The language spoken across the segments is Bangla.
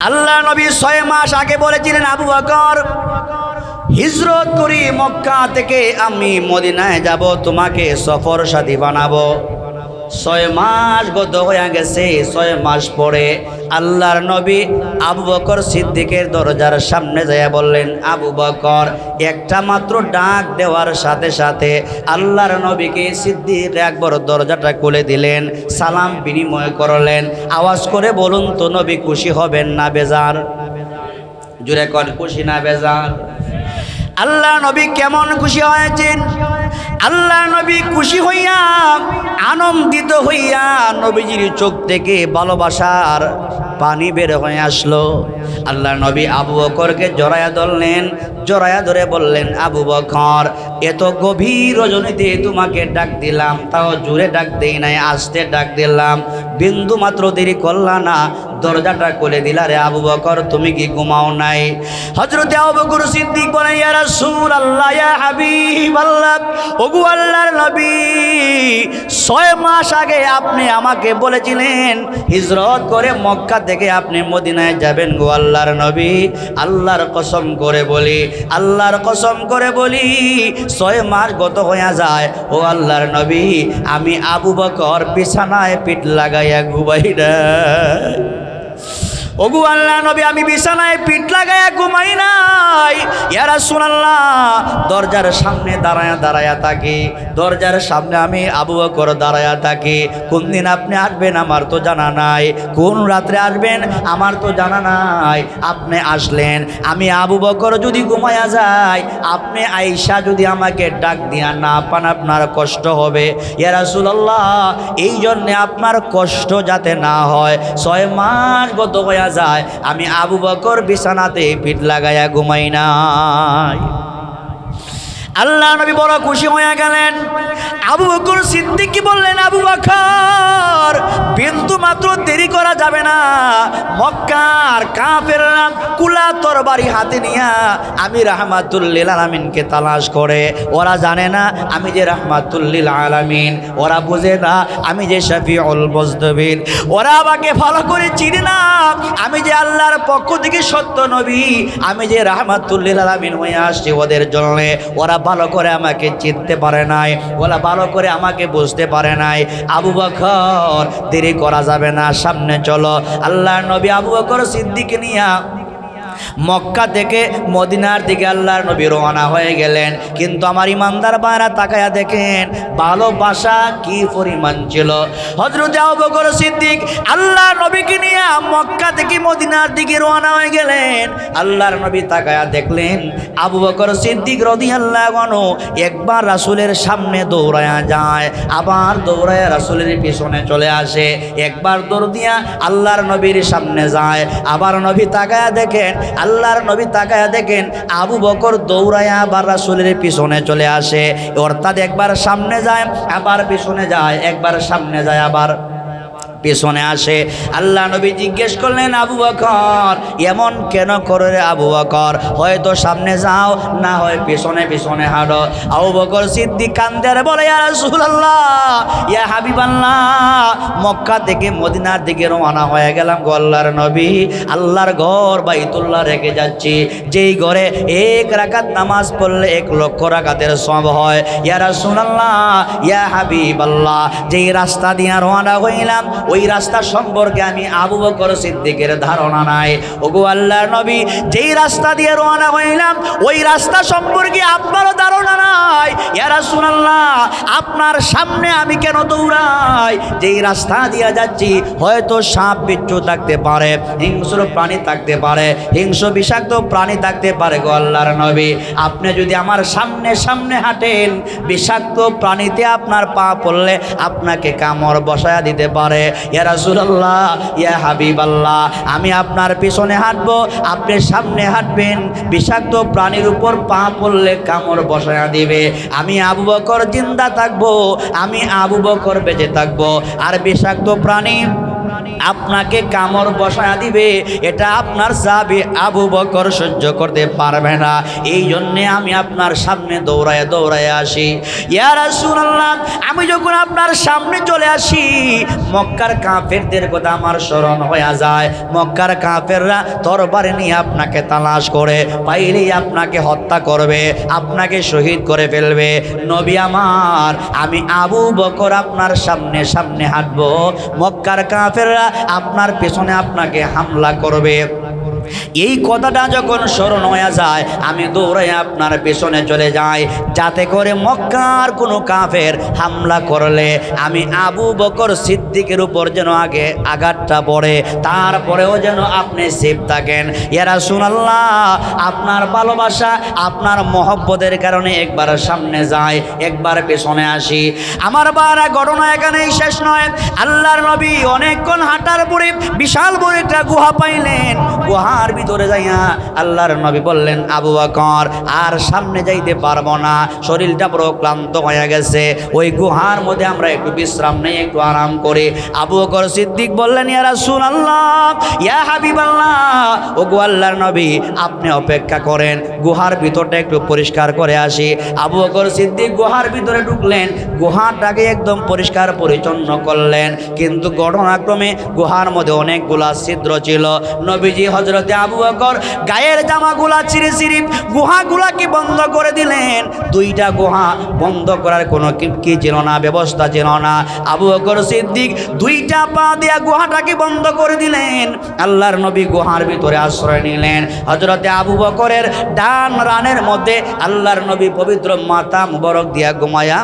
আল্লাহ নবী ছয় মাস আগে বলেছিলেন, আবু বকর, হিজরত করি মক্কা থেকে আমি মদিনায় যাব, তোমাকে সফর সাথী বানাবো। ছয় মাস গত হয়ে গেছে, ছয় মাস পরে আল্লাহর নবী আবু বকর সিদ্দিকের দরজার সামনে যায় বললেন, আবু বকর, একটা মাত্র ডাক দেওয়ার সাথে সাথে আল্লাহর নবীকে সিদ্দিক একবার দরজাটা খুলে দিলেন, সালাম বিনিময় করলেন। আওয়াজ করে বলুন তো, নবী খুশি হবেন না বেজার? জুড়ে কন, খুশি না বেজার? আল্লাহ নবী কেমন খুশি হয়েছেন? আল্লাহ নবী খুশি হইয়া, আনন্দিত হইয়া নবীজির চোখ থেকে ভালোবাসার পানি বের হয়ে আসলো। আল্লাহ নবী আবু বকরকে জড়াইয়া ধরলেন জড়ায়া ধরে বললেন, আবু বকর, এত গভীর রজনীতে তোমাকে ডাক দিলাম, তাও জুড়ে ডাক দেই নাই, আসতে ডাক দিলাম। বিন্দু মাত্র দেরি করলা না, দরজাটা খুলে দিলা রে আবু বকর, তুমি কি ঘুমাও নাই? হজরতে আবু বকর সিদ্দিক বলে, ইয়া রাসূল আল্লাহ ইয়া হাবিব আল্লাহ ওগু আল্লাহর নবী, ছয় মাস আগে আপনি আমাকে বলেছিলেন, হিজরত করে মক্কা থেকে আপনি মদিনায় যাবেন গো আল্লাহর নবী। আল্লাহর কসম করে বলি আল্লাহর কসম করে বলি, ছয় মাস গত হইয়া যায়। ও আল্লাহর নবী, আমি আবু বকর বিছানায় পিঠ লাগাইয়া ঘুমাই না ওগু আল্লাহ নবী, আমি বিছানায় পিঠ লাগাইয়া ঘুমাই নাই। ইয়ারা শুনাল্লাহ দরজার সামনে দাঁড়ায়া দাঁড়ায়া থাকি। দরজার সামনে আমি আবু বকর দাঁড়ায়া থাকি। কোন দিন আপনি আসবেন আমার তো জানা নাই। কোন রাত্রে আসবেন আমার তো জানা নাই। আপনি আসলেন, আমি আবু বকর যদি ঘুমায়া যাই, আপনি আইসা যদি আমাকে ডাক দিয়া না পান, আপনার কষ্ট হবে। ইয়ারা সুলাল্লাহ এই জন্যে আপনার কষ্ট যাতে না হয়। ছয় মাস গত হইয়া যায় আমি আবু বকর বিছানাতে পিঠ লাগাইয়া ঘুমাই নাই। আল্লাহ নবী বড় খুশি হয়ে গেলেন। আবু বকর সিদ্দিকি বললেন, আবু বকর, বিন্দু মাত্র দেরি করা যাবে না। মক্কার কাফের কুলা তরবারি হাতে নিয়া আমি রাহমাতুল্লিল আলামিনকে তালাশ করে। ওরা জানে না আমি যে রাহমাতুল্লিল আলামিন। ওরা বুঝে না আমি যে শফিউল মুজদবিন ওরা আমাকে ভালো করে চিনে না আমি যে আল্লাহর পক্ষ থেকে সত্য নবী। আমি যে রাহমাতুল্লিল আলামিন হয়ে আসছি ওদের জন্য। ওরা ভালো করে আমাকে চিনতে পারে নাই ওরা ভালো করে আমাকে বুঝতে পারে নাই। আবু বকর, দেরি করা যাবে না, সামনে চলো। আল্লাহ নবী আবু বকর সিদ্দিক নিয়া মক্কা থেকে মদিনার দিকে আল্লাহর নবী রওনা হয়ে গেলেন। কিন্তু আমার ইমানদার বায়রা তাকায়া দেখেন ভালোবাসা কি পরিমাণ ছিল। হজরত আবু বকর সিদ্দিক আল্লাহর নবীকে নিয়ে মক্কা থেকে মদিনার দিকে রওনা হয়ে গেলেন। আল্লাহর নবী তাকায়া দেখলেন, আবু বকর সিদ্দিক রদি আল্লাহ একবার রাসূলের সামনে দৌড়ায়া যায়, আবার দৌড়ায়া রাসূলের পিছনে চলে আসে। একবার দৌড় দিয়া আল্লাহর নবীর সামনে যায়, আবার নবী তাকায়া দেখেন আল্লাহর নবী তাকায়া দেখেন আবু বকর দৌড়ায়া আবার রাসুলের পিছনে চলে আসে। অর্থাৎ একবার সামনে যায়, আবার পিছনে যায়, একবার সামনে যায়, আবার পেছনে আসে। আল্লাহ নবী জিজ্ঞেস করলেন, আবু বকর, এমন কেন করে রে আবু বকর? হয়তো সামনে যাও, না হয় পেছনে পেছনে হাঁটো। আবু বকর সিদ্দিক কান্দারে বলে রাসূলুল্লাহ, ইয়া হাবিবাল্লাহ, মক্কা থেকে মদিনার দিকে রওনা হয়ে গেলাম গো আল্লাহর নবী। আল্লাহর ঘর বাইতুল্লাহ রেখে যাচ্ছি। যেই ঘরে এক রাকাত নামাজ পড়লে এক লক্ষ রাকাতের সব হয়। ইয়া রাসূলুল্লাহ, ইয়া হাবিবাল্লাহ, যেই রাস্তা দিয়া রওনা হইলাম ওই রাস্তা সম্পর্কে আমি আবু বকর সিদ্দিকের ধারণা নাই। ওগো আল্লাহর নবী, যেই রাস্তা দিয়ে রওনা হইলাম, ওই রাস্তা সম্পর্কে আপনারও আপনার সামনে আমি কেন দৌড়াই? যেই রাস্তা দিয়ে যাচ্ছি, হয়তো সাপ বিচ্ছু থাকতে পারে, হিংস্র প্রাণী থাকতে পারে, হিংস্র বিষাক্ত প্রাণী থাকতে পারে গো আল্লাহর নবী। আপনি যদি আমার সামনে সামনে হাঁটেন, বিষাক্ত প্রাণীতে আপনার পা পড়লে আপনাকে কামড় বসায়া দিতে পারে। ইয়া রাসূলুল্লাহ, ইয়া হাবিবাল্লাহ, আমি আপনার পিছনে হাঁটবো, আপনি সামনে হাঁটবেন, বিষাক্ত প্রাণীর উপর পা পড়লে কামড় বসায়া দিবে। আমি আবু বকর জিন্দা থাকব আমি আবু বকর বেঁচে থাকব। আর বিষাক্ত প্রাণী আপনাকে কামড় বসায়া দিবে, এটা আপনার সাহাবি আবু বকর সহ্য করতে পারবে না। এই জন্যে আমি আপনার সামনে দৌড়ায় দৌড়ায় আসি। ইয়া রাসূলুল্লাহ, আমি যখন আপনার সামনে চলে আসি, মক্কার কাফেরদের কথা আমার স্মরণ হয়ে যায়। মক্কার কাফেররা তরবারি নিয়ে আপনাকে তালাশ করে, পাইলেই আপনাকে হত্যা করবে, আপনাকে শহীদ করে ফেলবে। নবী আমার, আমি আবু বকর আপনার সামনে সামনে হাঁটবো। মক্কার কাফেররা আপনার পেছনে আপনাকে হামলা করবে। এই কথাটা যখন স্মরণ হয়ে যায়, আমি দৌড়াই আপনার পেছনে চলে যাই। যাতে করে মক্কার কোনো কাফের হামলা করলে আমি আবু বকর সিদ্দিকের উপর যেন আগে আঘাতটা পড়ে, তারপরেও যেন আপনি সেফ থাকেন। এরা শুনাল্লাহ আপনার ভালোবাসা, আপনার মহব্বতের কারণে একবার সামনে যায় একবার পেছনে আসি। আমার বারা ঘটনা এখানেই শেষ নয়। আল্লাহর নবী অনেকক্ষণ হাঁটার পরে বিশাল বড় একটা গুহা পাইলেন। গুহার ভিতরে যাইয়া আল্লাহর নবী বললেন, আবু বকর, আর সামনে যাইতে পারব না। শরীরটা পুরো ক্লান্ত হয়ে গেছে। ওই গুহার মধ্যে আমরা একটু বিশ্রাম নেই, একটু আরাম করে। আবু বকর সিদ্দিক বললেন, ইয়া রাসূলুল্লাহ, ইয়া হাবিবাল্লাহ। ও গো আল্লাহর নবী, আপনি অপেক্ষা করেন, গুহার ভিতরটা একটু পরিষ্কার করে আসি। আবু বকর সিদ্দিক গুহার ভিতরে ঢুকলেন, গুহাটাকে একদম পরিষ্কার পরিচ্ছন্ন করলেন। কিন্তু ঘটনাক্রমে গুহার মধ্যে অনেকগুলা ছিদ্র ছিল। নবীজি হজরতে আবু বকর গায়ের জামাগুলা চিরে চিরি গুহাগুলাকে বন্ধ করে দিলেন। দুইটা গুহা বন্ধ করার কোনো কি কি ছিল না, ব্যবস্থা ছিল না। আবু বকর সিদ্দিক দুইটা পা দিয়া গুহাটাকে বন্ধ করে দিলেন। আল্লাহর নবী গুহার ভিতরে আশ্রয় নিলেন। হজরতে আবু বকরের ডান রানের মধ্যে আল্লাহর নবী পবিত্র মাতা মুবারক দিয়া ঘুমায়া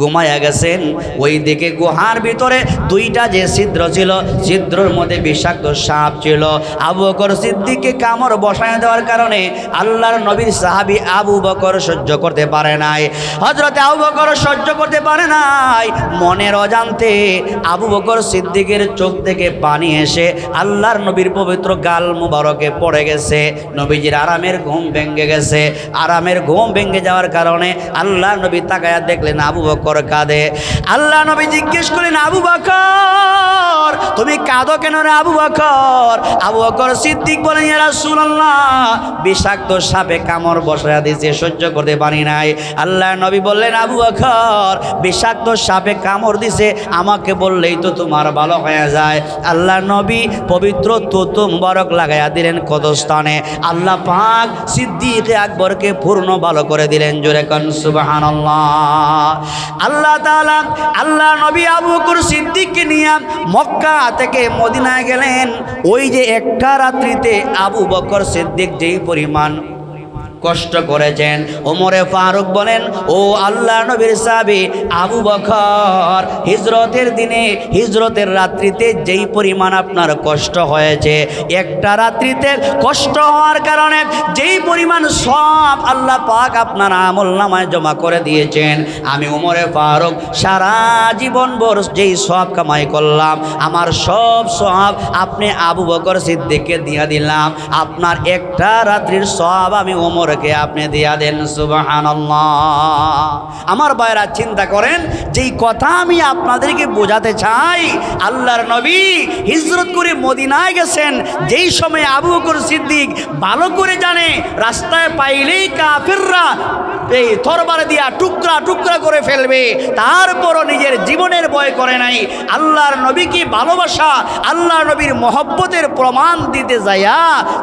ঘুমায়া গেছেন, ওই দিকে গুহার ভিতরে দুইটা যে ছিদ্র ছিল, ছিদ্রর মধ্যে বিষাক্ত সাপ ছিল। আবু বকর সিদ্দিককে কামড় বসায় দেওয়ার কারণে আল্লাহর নবীর সাহাবী আবু বকর সহ্য করতে পারে নাই। হজরতে আবু বকর সহ্য করতে পারে নাই। মনের অজান্তে আবু বকর সিদ্দিকের চোখ থেকে পানি এসে আল্লাহর নবীর পবিত্র গাল মুবারকে পড়ে গেছে। নবীজির আরামের ঘুম ভেঙে গেছে। আরামের ঘুম ভেঙে যাওয়ার কারণে আল্লাহ নবী তাকায়া দেখলেন আবু বকর কাঁদে। আল্লাহ নবী জিজ্ঞেস করেন আবু বকর, তুমি কাঁদো কেন রে আবু বকর? আবু বকর সিদ্দিক বলেন রাসূলুল্লাহ, বিষাক্ত সাপে কামড় বসায়া দিয়েছে, সহ্য করতে পারি নাই। আল্লাহ নবী বললেন, আবু বকর, বিষাক্ত সাপে কামড় দিছে, আমাকে বললেই তো তোমার ভালো হয়ে যায়। আল্লাহ নবী পবিত্র তুতু মুবারক লাগাইয়া দিলেন কত স্থানে আল্লাহ পাক সিদ্দিক আকবরকে পূর্ণ ভালো করে দিলেন, জোরে কন, সুবহানাল্লাহ। আল্লাহ তালা আল্লাহ নবী আবু বকর সিদ্দিককে নিয়ে মক্কা থেকে মদিনায় গেলেন। ওই যে একটা রাত্রিতে আবু বকর সিদ্দিক যেই পরিমাণ কষ্ট করেছেন। ওমরে ফারুক বলেন, ও আল্লাহ নবীর সাহাবী, আবু বকর, হিজরতের দিনে, হিজরতের রাত্রিতে যেই পরিমাণ আপনার কষ্ট হয়েছে, একটা রাত্রিতে কষ্ট হওয়ার কারণে যেই পরিমাণ সব আল্লাহ পাক আপনার আমল নামায় জমা করে দিয়েছেন। আমি উমরে ফারুক, সারা জীবন ভর যেই সব কামাই করলাম, আমার সব সব আপনি আবু বকর সিদ্দিককে দিয়ে দিলাম। আপনার একটা রাত্রির সব আমি ওমরকে আপনি দিয়া দেন সুবাহান আমার ভাইরা চিন্তা করেন, যেই কথা আমি আপনাদেরকে বোঝাতে চাই, আল্লাহর নবী হিজরত করে মদিনায় গেছেন, যেই সময় আবু বকর সিদ্দিক ভালো করে জানে, রাস্তায় পাইলেই কাফিররা এই তরবারে দিয়া টুকরা টুকরা করে ফেলবে। তারপরও নিজের জীবনের ভয় করে নাই। আল্লাহর নবীকে ভালোবাসা আল্লাহ নবীর মহব্বতের প্রমাণ দিতে যাইয়া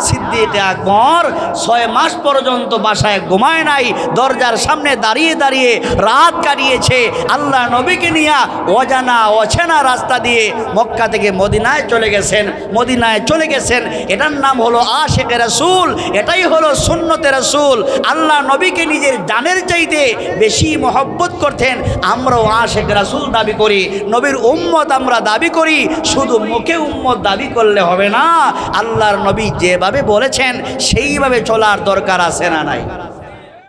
সিদ্দিক আকবর ছয় মাস পর্যন্ত বাসায় ঘুমায় নাই, দরজার সামনে দাঁড়িয়ে দাঁড়িয়ে রাত কাটিয়েছে। আল্লাহ নবীকে নিয়ে অজানা, অচেনা রাস্তা দিয়ে মক্কা থেকে মদিনায় চলে গেছেন, মদিনায় চলে গেছেন। এটার নাম হলো আশেখ রাসূল, এটাই হলো সুন্নতে রাসূল। আল্লাহ নবীকে নিজের জানের চাইতে বেশি মহব্বত করতেন, আমরাও আশেখ রাসুল দাবি করি, নবীর উম্মত আমরা দাবি করি, শুধু মুখে উম্মত দাবি করলে হবে না, আল্লাহর নবী যেভাবে বলেছেন, সেইভাবে চলার দরকার আছে না নাই?